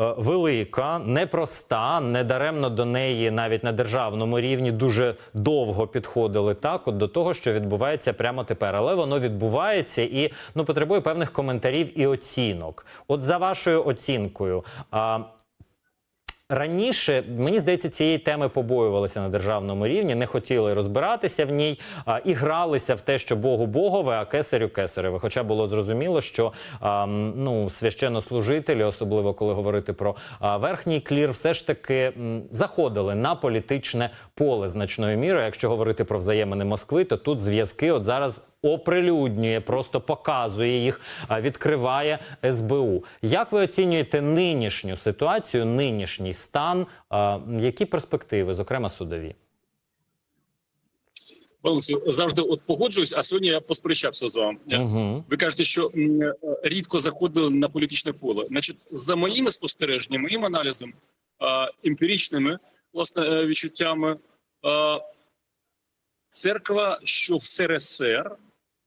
е, велика, непроста, недаремно до неї навіть на державному рівні дуже довго підходили так, от до того, що відбувається прямо тепер. Але воно відбувається і ну потребує певних коментарів і оцінок. От за вашою оцінкою. Раніше мені здається, цієї теми побоювалися на державному рівні, не хотіли розбиратися в ній а, і гралися в те, що Богу Богове, а кесарю кесареве. Хоча було зрозуміло, що а, ну священнослужителі, особливо коли говорити про а, верхній клір, все ж таки м, заходили на політичне поле значною мірою. Якщо говорити про взаємини Москви, то тут зв'язки от зараз оприлюднює, просто показує їх, а, відкриває СБУ. Як ви оцінюєте нинішню ситуацію, нинішній стан? Які перспективи, зокрема судові? Пане Олексію, завжди от погоджуюсь, а сьогодні я посперечався з вами. Угу. Ви кажете, що е, рідко заходили на політичне поле. Значить, за моїми спостереженнями, моїм аналізом, е, емпіричними власне е, відчуттями, церква, що в СРСР,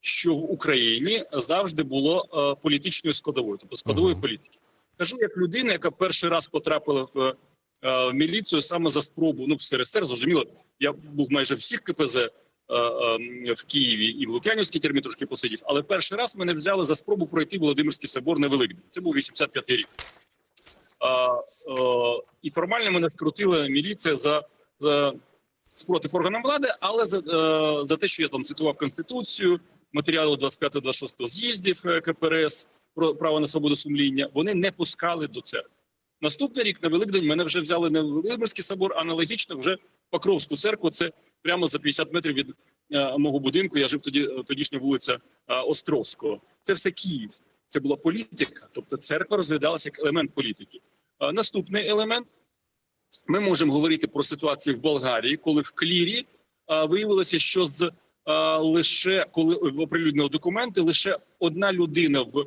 що в Україні завжди було е, політичною складовою, тобто складовою Мгм. політики. Кажу як людина, яка перший раз потрапила в, е, в міліцію саме за спробу. Ну в СРСР зрозуміло, я був майже всіх КПЗ е, е, в Києві і в Лук'янівській тюрмі трошки посидів. Але перший раз мене взяли за спробу пройти Володимирський собор на Великдень. Це був 85-й рік. А, е, і формально мене скрутила міліція за, за спротив органам влади, але за, е, за те, що я там цитував конституцію, матеріали 25-26 з'їздів е, КПРС про право на свободу сумління. Вони не пускали до церкви. Наступний рік на Великдень мене вже взяли не в Володимирський собор, аналогічно вже Покровську церкву. Це прямо за 50 метрів від е, мого будинку. Я жив тоді е, тодішня вулиця е, Островського. Це все Київ. Це була політика, тобто церква розглядалася як елемент політики. Наступний елемент ми можемо говорити про ситуацію в Болгарії, коли в клірі виявилося, що з лише коли оприлюднили документи, лише одна людина в е,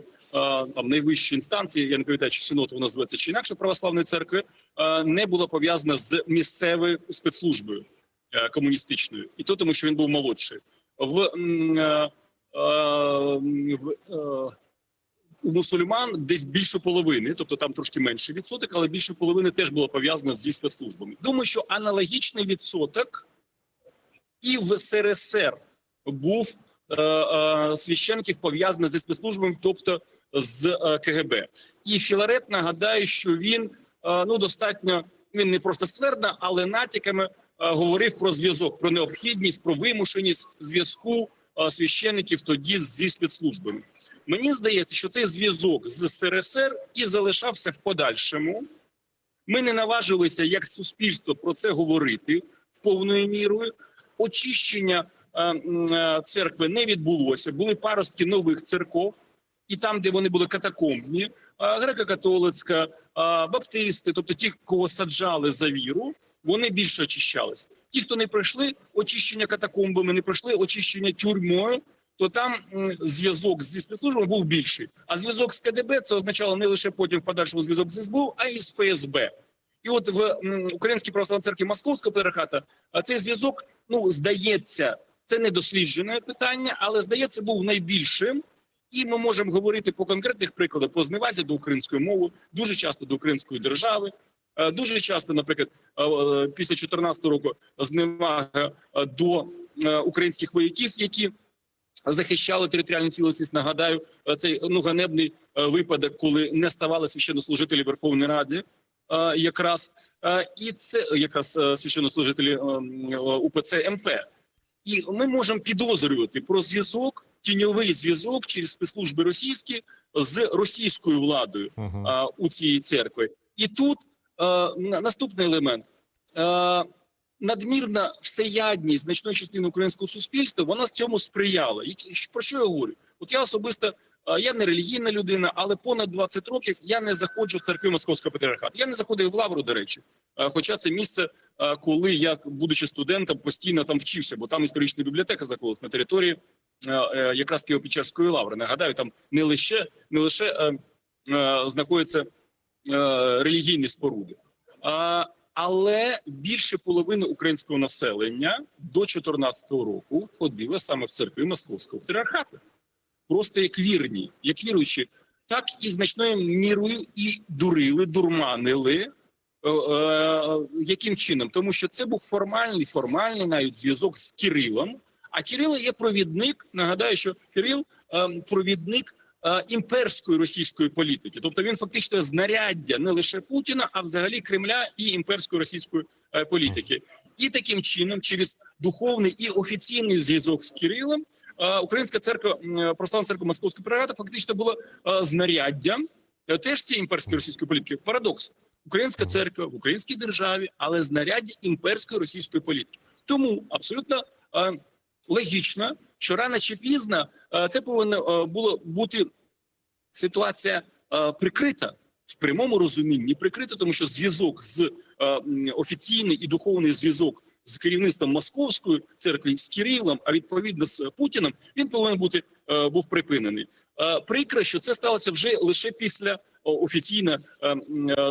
там найвищій інстанції, я не пам'ятаю, чи синод вона називається чи інакше православної церкви, е, не була пов'язана з місцевою спецслужбою е, комуністичною, і то тому, що він був молодший. В, е, е, в е, у мусульман десь більше половини, тобто там трошки менший відсоток, але більше половини теж було пов'язано зі спецслужбами. Думаю, що аналогічний відсоток і в СРСР був е, е, священків пов'язаний зі спецслужбами, тобто з е, КГБ. І Філарет нагадаю, що він ну достатньо він не просто ствердно, але натяками говорив про зв'язок, про необхідність, про вимушеність зв'язку священиків тоді зі спецслужбами. Мені здається, що цей зв'язок з СРСР і залишався в подальшому. Ми не наважилися як суспільство про це говорити в повною мірою. Очищення церкви не відбулося. Були паростки нових церков, і там, де вони були катакомбні, е, греко-католицька, е, баптисти, тобто ті, кого саджали за віру, вони більше очищалися. Ті, хто не пройшли очищення катакомбами, не пройшли очищення тюрмою, то там зв'язок зі спецслужбами був більший. А зв'язок з КДБ це означало не лише потім в подальшому зв'язок з СБУ, а й з ФСБ. І от в Українській православній церкві Московського патріархата цей зв'язок, ну здається, це не досліджене питання, але здається, був найбільшим. І ми можемо говорити по конкретних прикладах по зневазі до української мови, дуже часто до української держави. Е, Дуже часто, наприклад, е, е, після 2014 року зневага до українських вояків, які захищали територіальну цілісність. Нагадаю, цей ну ганебний випадок, коли не ставали священнослужителі Верховної Ради, якраз і це якраз священнослужителі е, м, е, УПЦ МП. І ми можемо підозрювати про зв'язок, тіньовий зв'язок через спецслужби російські з російською владою Угу. а, у цієї церкви. І тут а, на- наступний елемент. А, надмірна всеядність значної частини українського суспільства вона з цьому сприяла. Які- Про що я говорю? От я особисто я не релігійна людина, але понад 20 років я не заходжу в церкви Московського патріархату. Я не заходив в лавру, до речі. Е, Хоча це місце, е, коли я, будучи студентом, постійно там вчився, бо там історична бібліотека знаходилась на території е, е, якраз Києво-Печерської лаври. Нагадаю, там не лише не лише е, е, знаходяться е, релігійні споруди. Але більше половини українського населення до 2014 року ходило саме в церкви Московського патріархату. Просто як вірні, як віруючі. так і значною мірою і дурили, дурманили. Е, е, яким чином? Тому що це був формальний, формальний навіть зв'язок з Кирилом. А Кирило є провідник. Нагадаю, що Кирил е, провідник імперської російської політики. Тобто він фактично знаряддя не лише Путіна, а взагалі Кремля і імперської російської політики. І таким чином, через духовний і офіційний зв'язок з Кирилом, Українська церква м, православна церква Московської патріархату фактично була е, знаряддям е, теж цієї імперської російської політики. Парадокс. Українська церква в українській державі, але знаряддя імперської російської політики. Тому абсолютно е, логічно, що рано чи пізно е, це повинна е, було бути ситуація е, прикрита в прямому розумінні, прикрита, тому що зв'язок з е, офіційний і духовний зв'язок з керівництвом московської церкви з Кирилом, а відповідно з Путіним, він повинен бути е, був припинений. Е, Прикро, що це сталося вже лише після офіційно е,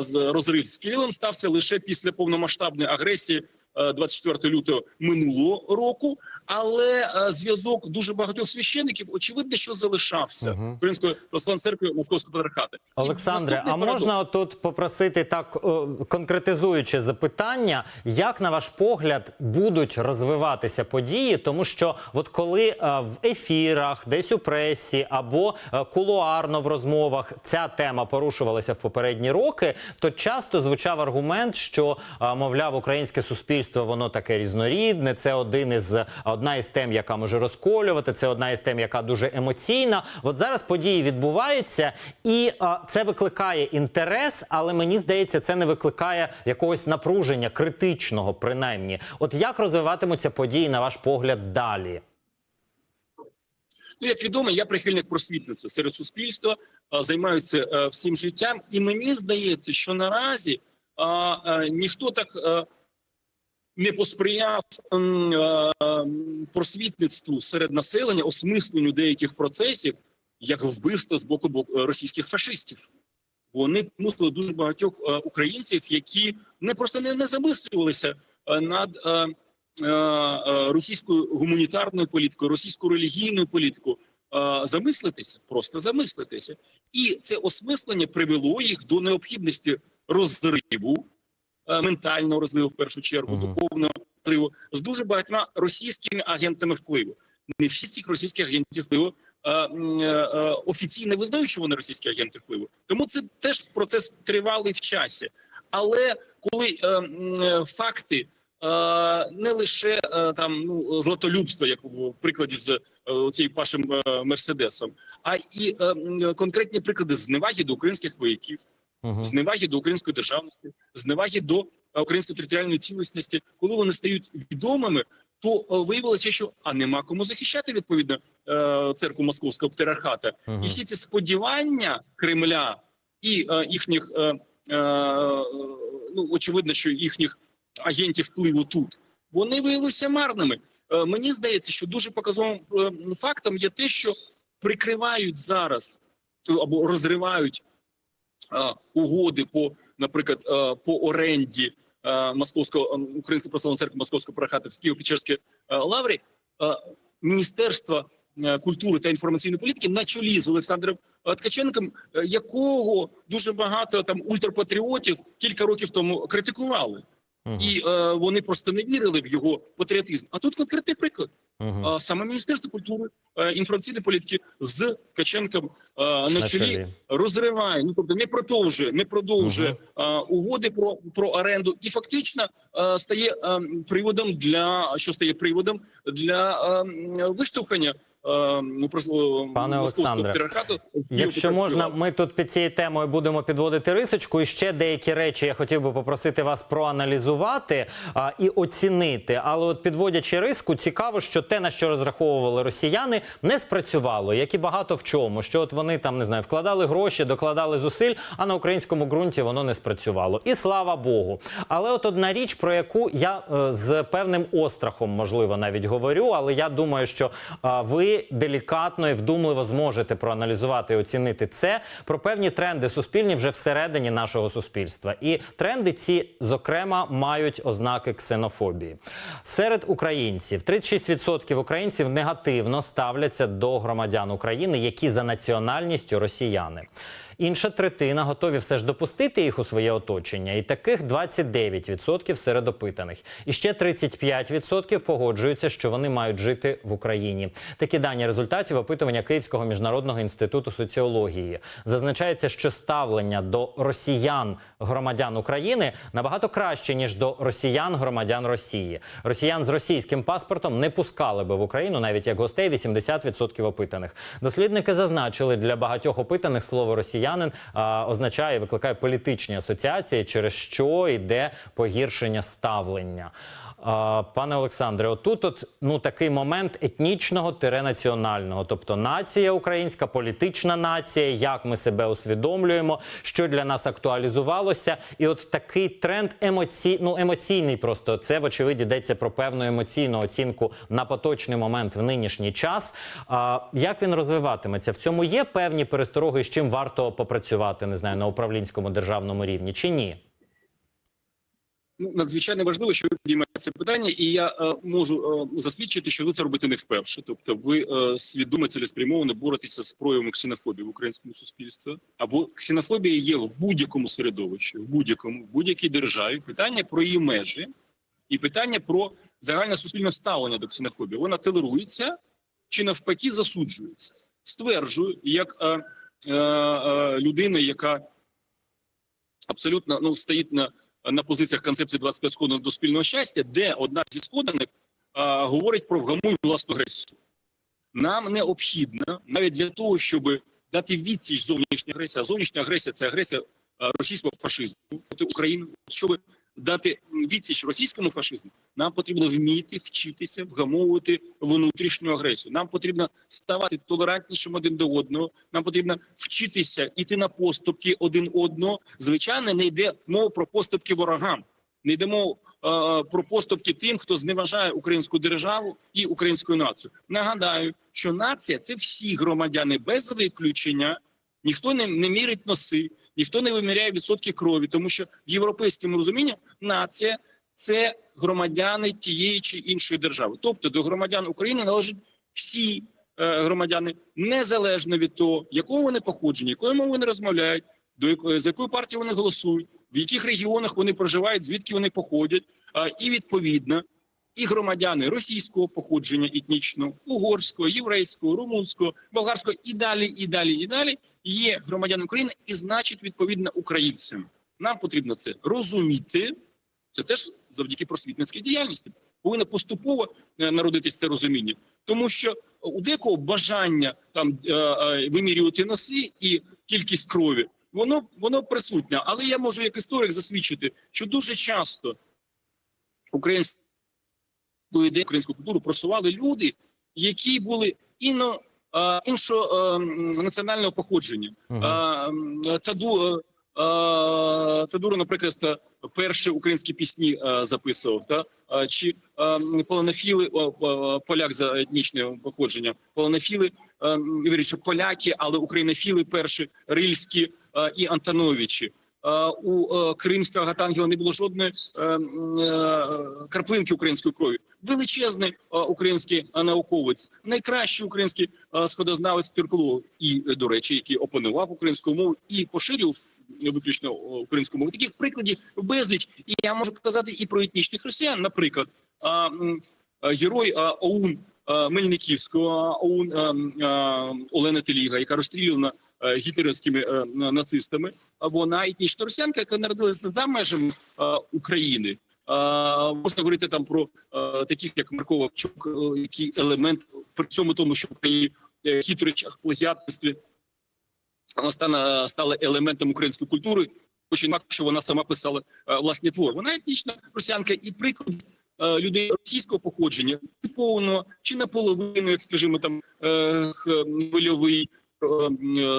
з розрив з Кирилом стався лише після повномасштабної агресії. е, 24 лютого минулого року, але е, зв'язок дуже багатьох священиків очевидно, що залишався Мгм. Української православної церкви Московського патріархату. Олександре, а можна парадокс. тут попросити так о, конкретизуюче запитання, як на ваш погляд будуть розвиватися події? Тому що, от коли е, в ефірах, десь у пресі або е, кулуарно в розмовах ця тема порушувалася в попередні роки, то часто звучав аргумент, що е, мовляв, українське суспільство воно таке різнорідне. Це один із одна із тем, яка може розколювати. Це одна із тем, яка дуже емоційна. От зараз події відбуваються, і а, це викликає інтерес, але мені здається, це не викликає якогось напруження критичного, принаймні. От як розвиватимуться події, на ваш погляд, далі? Ну, як відомо, я прихильник просвітництва серед суспільства, а, займаюся е, всім життям, і мені здається, що наразі а, а, ніхто так а, не посприяв м, а, м, просвітництву серед населення, осмисленню деяких процесів, як вбивство з боку бо- е, російських фашистів. Вони мусили дуже багатьох е, українців, які не просто не, не замислювалися е, над російською гуманітарною політикою, російською релігійною політикою, замислитися, просто замислитися. І це осмислення привело їх до необхідності розриву, ментального розриву в першу чергу, Мгм. духовного розриву з дуже багатьма російськими агентами впливу. Не всі з цих російських агентів впливу е, е, е, офіційно визнають, що вони російські агенти впливу. Тому це теж процес тривалий в часі. Але коли е, е, факти е, не лише е, там ну златолюбство, як в прикладі з е, цією пашем е, мерседесом, а і е, конкретні приклади зневаги до українських вояків, Угу. зневаги до української державності, зневаги до е, української територіальної цілісності, коли вони стають відомими, то е, виявилося, що а нема кому захищати відповідно е, церкву московського патріархата. І всі ці сподівання Кремля і е, їхніх е, е, ну очевидно, що їхніх агентів впливу тут вони виявилися марними. Е, мені здається, що дуже показовим е, фактом є те, що прикривають зараз або розривають угоди по, наприклад, е, по оренді е, московського е, української православної церкви московського прохати в Києво-Печерській е, лаврі. Е, Міністерства е, культури та інформаційної політики на чолі з Олександром е, Ткаченком, е, якого дуже багато там ультрапатріотів кілька років тому критикували, і е, вони просто не вірили в його патріотизм. А тут конкретний приклад. А саме Міністерство культури е, інформаційної політики з Ткаченком е, на чолі розриває, ну тобто не продовжує, не продовжує угу. угоди про, про оренду, і фактично е, стає е, приводом для що стає приводом для е, виштовхання е, Пане московського Олександре, Якщо можна, ми тут під цією темою будемо підводити рисочку. І ще деякі речі я хотів би попросити вас проаналізувати а, і оцінити. Але от підводячи риску, цікаво, що те, на що розраховували росіяни, не спрацювало, як і багато в чому. Що от вони там не знаю, вкладали гроші, докладали зусиль, а на українському ґрунті воно не спрацювало. І слава Богу. Але от одна річ, про яку я е, з певним острахом, можливо, навіть говорю, але я думаю, що а, ви делікатно і вдумливо зможете проаналізувати і оцінити це про певні тренди суспільні вже всередині нашого суспільства. І тренди ці, зокрема, мають ознаки ксенофобії. Серед українців 36% українців негативно ставляться до громадян України, які за національністю росіяни. Інша третина готові все ж допустити їх у своє оточення, і таких 29% серед опитаних. І ще 35% погоджуються, що вони мають жити в Україні. Такі дані результатів опитування Київського міжнародного інституту соціології. Зазначається, що ставлення до росіян громадян України набагато краще ніж до росіян громадян Росії. Росіян з російським паспортом не пускали би в Україну навіть як гостей 80% опитаних. Дослідники зазначили, для багатьох опитаних слово росіянин а, означає викликає політичні асоціації, через що йде погіршення ставлення. Пане Олександре, отут от ну такий момент етнічного національного, тобто нація українська, політична нація, як ми себе усвідомлюємо, що для нас актуалізувалося, і от такий тренд емоцій, ну емоційний, просто це вочевидь йдеться про певну емоційну оцінку на поточний момент в нинішній час. А, як він розвиватиметься? В цьому є певні перестороги, з чим варто попрацювати, не знаю, на управлінському державному рівні чи ні? Ну, надзвичайно важливо, що ви підіймаєте це питання, і я е, можу е, засвідчити, що ви це робите не вперше. Тобто, ви е, свідомо цілеспрямовано боретеся з проявами ксенофобії в українському суспільстві. Або ксенофобія є в будь-якому середовищі, в будь-якому, в будь-якій державі. Питання про її межі і питання про загальне суспільне ставлення до ксенофобії. Вона толерується чи навпаки засуджується. Стверджую, як е, е, е, людина, яка абсолютно ну стоїть на на позиціях концепції 25 сходинок до спільного щастя, де одна зі сходинок а, говорить про вгамуй власну агресію. Нам необхідно навіть для того, щоб дати відсіч зовнішній агресії. А зовнішня агресія це агресія російського фашизму проти України. Щоб дати відсіч російському фашизму, нам потрібно вміти вчитися вгамовувати внутрішню агресію. Нам потрібно ставати толерантнішим один до одного. Нам потрібно вчитися іти на поступки один одного. Звичайно, не йде мова про поступки ворогам. Не йде мова е, про поступки тим, хто зневажає українську державу і українську націю. Нагадаю, що нація це всі громадяни без виключення. Ніхто не, не мірить носи, ніхто не виміряє відсотки крові, тому що в європейському розумінні нація це громадяни тієї чи іншої держави. Тобто до громадян України належать всі е, громадяни, незалежно від того, якого вони походження, якою мовою вони розмовляють, до з якої партії вони голосують, в яких регіонах вони проживають, звідки вони походять, і відповідно. І громадяни російського походження етнічного, угорського, єврейського, румунського, болгарського і далі, і далі, і далі є громадянами України, і значить відповідно українцям. Нам потрібно це розуміти. Це теж завдяки просвітницькій діяльності повинно поступово е, народитись це розуміння, тому що у декого бажання там е, е, вимірювати носи і кількість крові, воно воно присутнє. Але я можу як історик засвідчити, що дуже часто українську ідею, українську культуру просували люди, які були іно іншого е, національного походження. Е, Таду, е, е, Тадуро, наприклад, е, перші українські пісні е, записував, та Е, чи е, полонофіли, поляк за етнічним походженням, полонофіли, е, вірю, що поляки, але українофіли перші, рильські е, і Антоновичі. Е, У е, кримського Гатангела не було жодної е, е, краплинки української крові. Величезний е, український е, науковець, найкращий український е, сходознавець тюрколог, і до речі, який опанував українську мову і поширював виключно українську мову. Таких прикладів безліч. І я можу казати і про етнічних росіян. Наприклад, герой ОУН Мельниківського ОУН Олена Теліга, яка розстріляна гітлерівськими нацистами. Вона етнічна росіянка, яка народилася за межами України. Можна говорити там про таких, як Марко Вовчук, е, який елемент при цьому тому, що Україні е, хитричах, плагіатстві вона стала, елементом української культури. Хоч і факт, що вона сама писала е, власні твори. Вона етнічна росіянка і приклад людей російського походження, повно чи наполовину, як скажімо, там хвильовий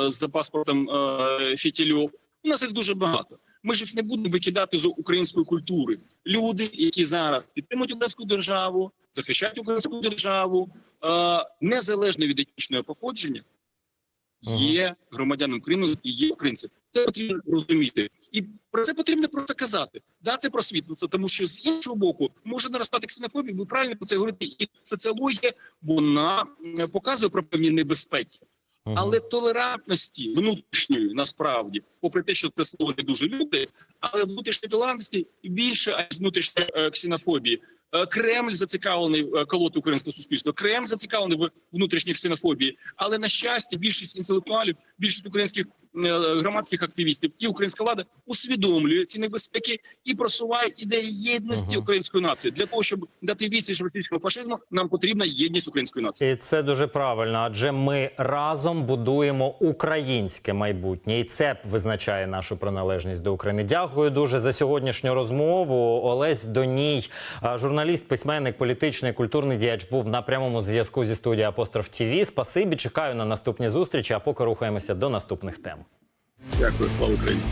за паспортом Фітільов. У нас їх дуже багато. Ми ж їх не будемо викидати з української культури. Люди, які зараз підтримують українську державу, захищають українську державу, е, незалежно від етнічного походження, є громадянин України і є українцем. Це потрібно розуміти, і про це потрібно просто казати. Да, це просвітництво, тому що з іншого боку може наростати ксенофобія. Ви правильно про це говорите. І соціологія вона показує про певні небезпеки. Але толерантності внутрішньої насправді, попри те, що це слово не дуже люди, але внутрішньої толерантності більше аніж внутрішньої е, ксенофобії. Е, Кремль зацікавлений е, колоти українського суспільства. Кремль зацікавлений в внутрішній ксенофобії. Але на щастя, більшість інтелектуалів, більшість українських е, громадських активістів і українська влада усвідомлює ці небезпеки і просуває ідеї єдності Мгм. української нації. Для того щоб дати відсіч російському фашизму, нам потрібна єдність української нації. І це дуже правильно, адже ми разом будуємо українське майбутнє, і це визначає нашу приналежність до України. Дякую дуже за сьогоднішню розмову. Олесь Доній, а, журналіст, письменник, політичний, культурний діяч, був на прямому зв'язку зі студією Апостроф ТІВІ. Спасибі, чекаю на наступні зустрічі. А поки рухаємося до наступних тем. Дякую, слава Україні.